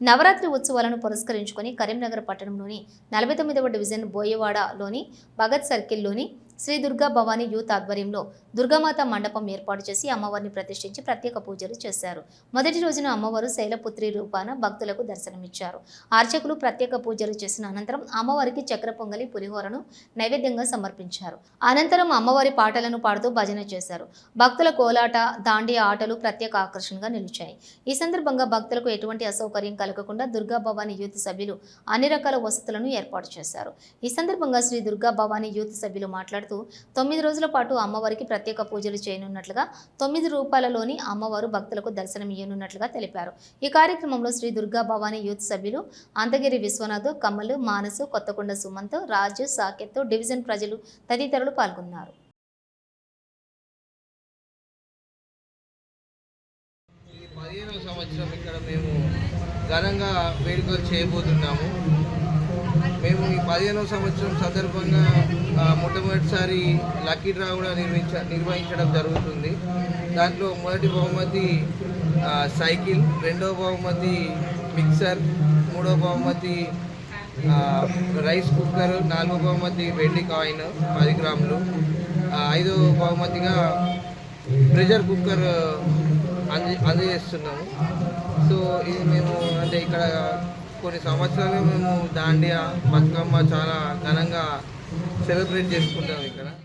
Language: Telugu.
నవరాత్రి ఉత్సవాలను పురస్కరించుకొని కరీంనగర్ పట్టణంలోని నలభై తొమ్మిదవ డివిజన్ బోయవాడలోని భగత్ సర్కిల్లోని శ్రీ దుర్గా భవానీ యూత్ ఆధ్వర్యంలో దుర్గామాత మండపం ఏర్పాటు చేసి అమ్మవారిని ప్రతిష్ఠించి ప్రత్యేక పూజలు చేశారు. మొదటి రోజున అమ్మవారు శైలపుత్రి రూపాన భక్తులకు దర్శనమిచ్చారు. అర్చకులు ప్రత్యేక పూజలు చేసిన అనంతరం అమ్మవారికి చక్ర పొంగలి పులిహోరను నైవేద్యంగా సమర్పించారు. అనంతరం అమ్మవారి పాటలను పాడుతూ భజన చేశారు. భక్తుల కోలాట దాండియా ఆటలు ప్రత్యేక ఆకర్షణగా నిలిచాయి. ఈ సందర్భంగా భక్తులకు ఎటువంటి అసౌకర్యం కలగకుండా దుర్గా భవానీ యూత్ సభ్యులు అన్ని రకాల వసతులను ఏర్పాటు చేశారు. ఈ సందర్భంగా శ్రీ దుర్గా భవానీ యూత్ సభ్యులు మాట్లాడుతూ తొమ్మిది రోజుల పాటు అమ్మవారికి ప్రత్యేక పూజలు చేయనున్నట్లుగా తొమ్మిది రూపాయలలోని అమ్మవారు భక్తులకు దర్శనం ఇయ్యనున్నట్లుగా తెలిపారు. ఈ కార్యక్రమంలో శ్రీ దుర్గా భవానీ యూత్ సభ్యులు అంతగిరి విశ్వనాథ్ కమ్మలు మానసు కొత్తకొండ సుమంత్ రాజు సాకెత్ డివిజన్ ప్రజలు తదితరులు పాల్గొన్నారు. పదిహేనవ సంవత్సరం ఇక్కడ మేము ఘనంగా వేడుకలు చేయబోతున్నాము. మేము ఈ పదిహేనవ సంవత్సరం సందర్భంగా మొట్టమొదటిసారి లక్కీ డ్రా కూడా నిర్వహించ నిర్వహించడం జరుగుతుంది. దాంట్లో మొదటి బహుమతి సైకిల్ రెండవ బహుమతి మిక్సర్ మూడవ బహుమతి రైస్ కుక్కర్ నాలుగో బహుమతి వెండి కాయిన్ పది గ్రాములు. ఐదో బహుమతిగా ప్రెషర్ కుక్కర్ అంది అందజేస్తున్నాము. సో ఇది మేము అంటే ఇక్కడ కొన్ని సంవత్సరాలు మేము దాండియా బతుకమ్మ చాలా ఘనంగా సెలబ్రేట్ చేసుకుంటాం ఇక్కడ.